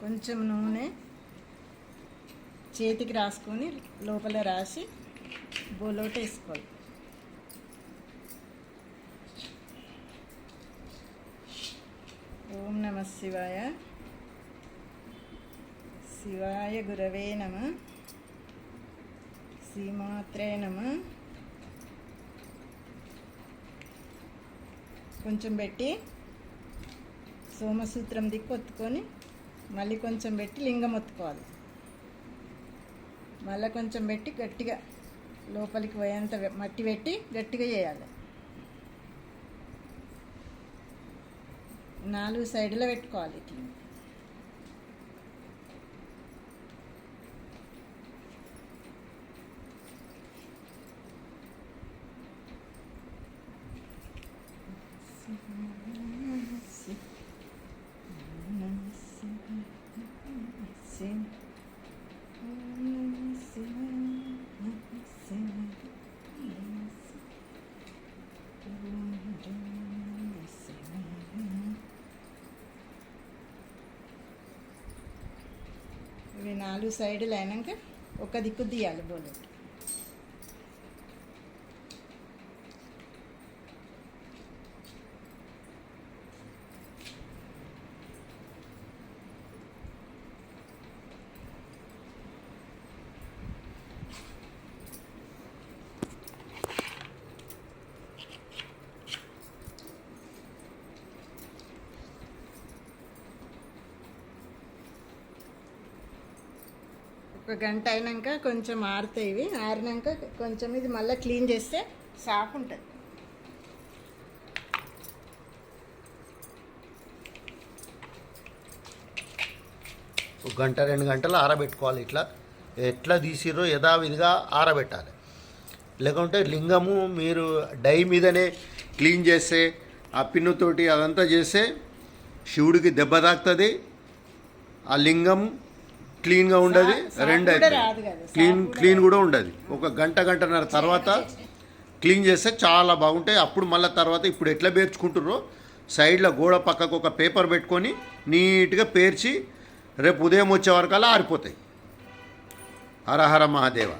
కొంచెం నూనె చేతికి రాసుకొని లోపల రాసి బోలోట వేసుకోవాలి. ఓం నమ శివాయ. శివాయ గురవే నమ. శ్రీమాత్రే నమ. కొంచెం పెట్టి సోమసూత్రం దిక్కు ఒత్తుకొని మళ్ళీ కొంచెం పెట్టి లింగం ఒత్తుకోవాలి. మళ్ళీ కొంచెం పెట్టి గట్టిగా లోపలికి పోయేంత మట్టి పెట్టి గట్టిగా చేయాలి. నాలుగు సైడ్లో పెట్టుకోవాలి ఇట్లా. నాలుగు సైడులు అయినాక ఒక దిక్కు తీయాలి బోలెట్ ఒక గంట అయినాక కొంచెం ఆరుతాయి ఇవి. ఆరినాక కొంచెం ఇది మళ్ళీ క్లీన్ చేస్తే సాఫ్ ఉంటుంది. ఒక గంట రెండు గంటలు ఆరబెట్టుకోవాలి ఇట్లా. ఎట్లా తీసిర్రో యథావిధిగా ఆరబెట్టాలి. లేకుంటే లింగము మీరు డై మీదనే క్లీన్ చేస్తే ఆ పిన్నుతోటి అదంతా చేస్తే శివుడికి దెబ్బ తాకుతుంది. ఆ లింగం క్లీన్గా ఉండదు రెండు సాఫ్ క్లీన్ క్లీన్ కూడా ఉండదు. ఒక గంట గంటన్నర తర్వాత క్లీన్ చేస్తే చాలా బాగుంటాయి. అప్పుడు మళ్ళీ తర్వాత ఇప్పుడు ఎట్లా పేర్చుకుంటుర్రో సైడ్లో గోడ పక్కకు ఒక పేపర్ పెట్టుకొని నీట్గా పేర్చి రేపు ఉదయం వచ్చే వరకల్లా ఆరిపోతాయి. హర హర మహాదేవ.